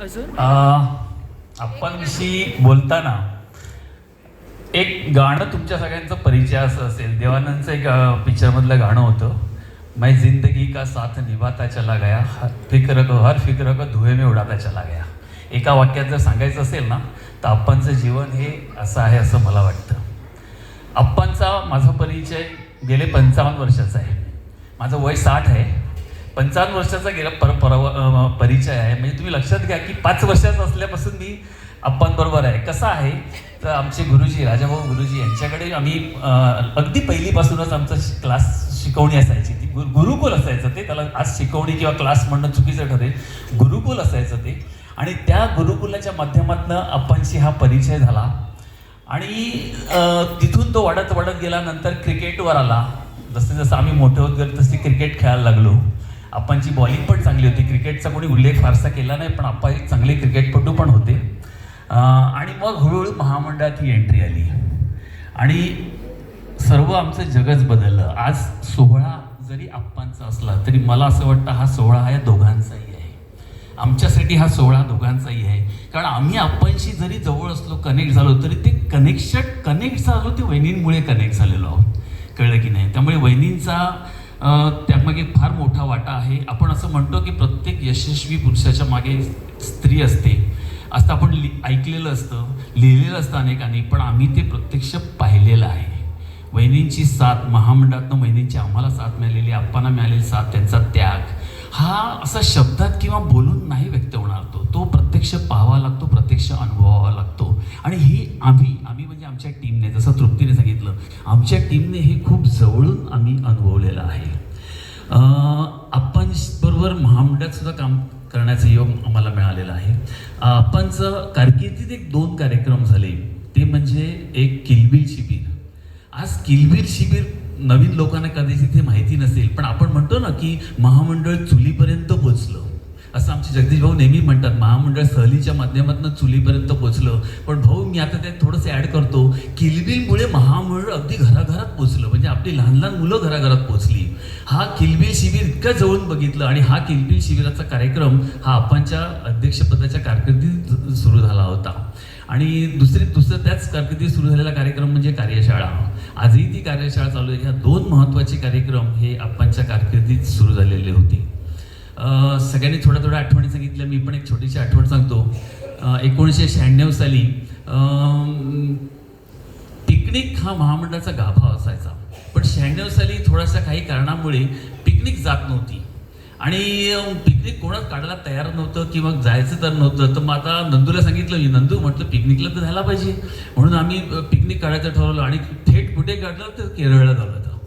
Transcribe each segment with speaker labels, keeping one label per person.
Speaker 1: अजून?
Speaker 2: आपणशी बोलताना एक गाणं तुमच्या सगळ्यांचा परिचय असं असेल. देवानंदचं एक पिक्चरमधलं गाणं होतं. मैं जिंदगी का साथ निभाता चला गया. हर फिक्र को हर फिक्र को धुए मी उडाता चला गया. एका वाक्यात जर सांगायचं असेल ना तर आप्पांचं जीवन हे असं आहे असं मला वाटतं. आप्पांचा माझा परिचय गेले पंचावन्न वर्षाचा आहे. माझं वय साठ आहे. पंचावन्न वर्षाचा गेला पर परव परिचय आहे. म्हणजे तुम्ही लक्षात घ्या की पाच वर्षाचा असल्यापासून मी आप्पांबरोबर आहे. कसं आहे तर आमचे गुरुजी राजाभाऊ गुरुजी यांच्याकडे आम्ही अगदी पहिलीपासूनच आमचं क्लास शिकवणी असायची. ती गुरु गुरुकुल असायचं ते. त्याला आज शिकवणी किंवा क्लास म्हणणं चुकीचं ठरेल. गुरुकुल असायचं ते. आणि त्या गुरुकुलाच्या माध्यमातून आप्पांशी हा परिचय झाला. आणि तिथून तो वाढत वाढत गेल्यानंतर क्रिकेटवर आला. जसं जसं आम्ही मोठे होत गेलो तसे क्रिकेट खेळायला लागलो. आप्पांची बॉलिंग पण चांगली होती. क्रिकेटचा कोणी उल्लेख फारसा केला नाही पण आप्पा एक चांगले क्रिकेटपटू पण होते. आणि मग हळूहळू महामंडळात ही एंट्री आली. आणि सर्व आमचं जगच बदललं. आज सोहळा जरी आप्पांचा असला तरी मला असं वाटतं हा सोहळा हा या दोघांचाही आहे. आमच्यासाठी हा सोहळा दोघांचाही आहे. कारण आम्ही आप्पांशी जरी जवळ असलो कनेक्ट झालो तरी ते कनेक्शन कनेक्ट झालो ते वहिनींमुळे कनेक्ट झालेलो आहोत. कळलं की नाही? त्यामुळे वहिनींचा त्यामागे फार मोठा वाटा आहे. आपण असं म्हणतो की प्रत्येक यशस्वी पुरुषाच्या मागे स्त्री असते. असं आपण लि ऐकलेलं असतं. लिहिलेलं असतं अनेकांनी पण आम्ही ते प्रत्यक्ष पाहिलेलं आहे. वहिनींची साथ महामंडळातनं वहिनींची आम्हाला साथ मिळालेली आप्पांना मिळालेली साथ त्यांचा त्याग. हा असा शब्दात किंवा बोलून नाही व्यक्त होणार तो. तो प्रत्यक्ष पाहावा लागतो प्रत्यक्ष अनुभवावा लागतो. आणि ही आम्ही आम्ही म्हणजे आमच्या टीमने जसं आमच्या टीमने हे खूप जवळून आम्ही अनुभवलेलं आहे. बरोबर महामंडळातसुद्धा काम करण्याचा योग आम्हाला मिळालेलं आहे. आपणचं कारकिर्दीत एक दोन कार्यक्रम झाले. ते म्हणजे एक किलबिल शिबिर. आज किलबिल शिबिर नवीन लोकांना कदाचित हे माहिती नसेल पण आपण म्हणतो ना की महामंडळ चुलीपर्यंत पोचलं. असं आमचे जगदीश भाऊ नेहमी म्हणतात महामंडळ सहलीच्या माध्यमातून चुलीपर्यंत पोचलं. पण भाऊ मी आता त्यात थोडंसं ॲड करतो. किलबिलमुळे महामंडळ अगदी घराघरात पोचलं म्हणजे आपली लहान लहान मुलं घराघरात पोहोचली. हा किलबिल शिबिर इतकं जवळून बघितलं आणि हा किलबिल शिबिराचा कार्यक्रम हा आपणच्या अध्यक्षपदाच्या कारकिर्दीत सुरू झाला होता. आणि दुसरी दुसरं त्याच कारकिर्दीत सुरू झालेला कार्यक्रम म्हणजे कार्यशाळा. आजही ती कार्यशाळा चालू आहे. ह्या दोन महत्त्वाचे कार्यक्रम हे आपणच्या कारकिर्दीत सुरू झालेले होते. सगळ्यांनी थोड्या थोड्या आठवणी सांगितल्या. मी पण एक छोटीशी आठवण सांगतो. एकोणीसशे शहाण्णव साली पिकनिक हा महामंडळाचा गाभा असायचा. शहाण्णव साली थोड्याशा काही कारणामुळे पिकनिक जात नव्हती. आणि पिकनिक कोणाच काढायला तयार नव्हतं किंवा जायचं तर नव्हतं. तर मग आता नंदूला सांगितलं मी नंदू म्हटलं पिकनिकला तर जायला पाहिजे. म्हणून आम्ही पिकनिक काढायचं ठरवलं आणि थेट कुठे काढलं तर केरळला झालं होतं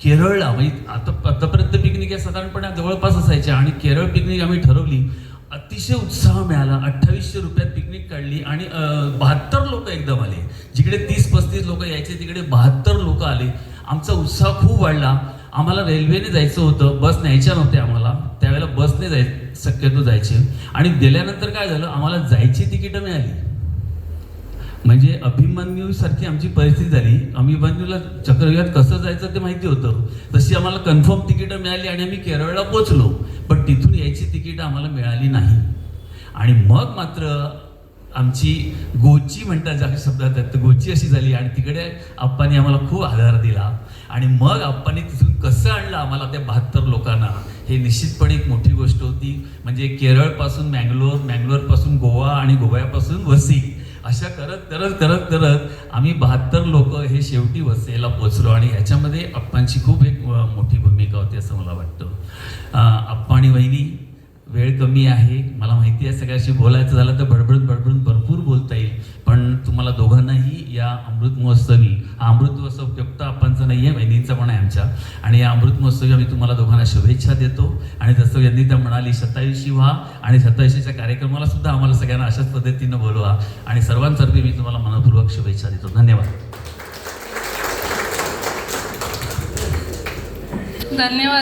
Speaker 2: केरळला म्हणजे आता आतापर्यंत पिकनिक या साधारणपणे जवळपास असायच्या आणि केरळ पिकनिक आम्ही ठरवली. अतिशय उत्साह मिळाला अठ्ठावीसशे रुपयात पिकनिक काढली आणि बहात्तर लोक एकदम आले. जिकडे तीस पस्तीस लोक यायचे तिकडे बहात्तर लोक आले. आमचा उत्साह खूप वाढला. आम्हाला रेल्वेने जायचं होतं बस न्यायच्या नव्हत्या आम्हाला. त्यावेळेला बसने जाय शक्यतो जायचे. आणि गेल्यानंतर काय झालं आम्हाला जायची तिकीटं मिळाली. म्हणजे अभिमन्यू सारखी आमची परिस्थिती झाली. अभिमन्यूला चक्रव्यूहात कसं जायचं ते माहिती होतं. तशी आम्हाला कन्फर्म तिकीटं मिळाली आणि आम्ही केरळला पोचलो पण तिथून यायची तिकीटं आम्हाला मिळाली नाही. आणि मग मात्र आमची गोची म्हणतात ज्या शब्दात आहेत तर गोची अशी झाली आणि तिकडे आप्पांनी आम्हाला खूप आधार दिला. आणि मग आप्पांनी तिथून कसं आणलं आम्हाला त्या बहात्तर लोकांना? हे निश्चितपणे एक मोठी गोष्ट होती. म्हणजे केरळपासून मँगलोर मँगलोरपासून गोवा आणि गोव्यापासून वसी अशा करत करत करत करत आम्ही बहात्तर लोक हे शेवटी वसेला पोचलो आणि ह्याच्यामध्ये आप्पांची खूप एक मोठी भूमिका होती असं मला वाटतं. आप्पा आणि वहिनी वेळ कमी आहे. मला माहिती आहे सगळ्याशी बोलायचं झालं तर बडबडून बडबडून आम्हाला दोघांनाही या अमृत महोत्सवी हा अमृत महोत्सव फक्त आपणचा नाही आहे वहिनींचा पण आहे आमच्या. आणि या अमृत महोत्सवी आम्ही तुम्हाला दोघांना शुभेच्छा देतो. आणि जसं यांनी तर म्हणाली शतायुषी व्हा आणि शतायुषीच्या कार्यक्रमाला सुद्धा आम्हाला सगळ्यांना अशाच पद्धतीनं बोलवा. आणि सर्वांतर्फे मी तुम्हाला मनपूर्वक शुभेच्छा देतो. धन्यवाद.
Speaker 3: धन्यवाद.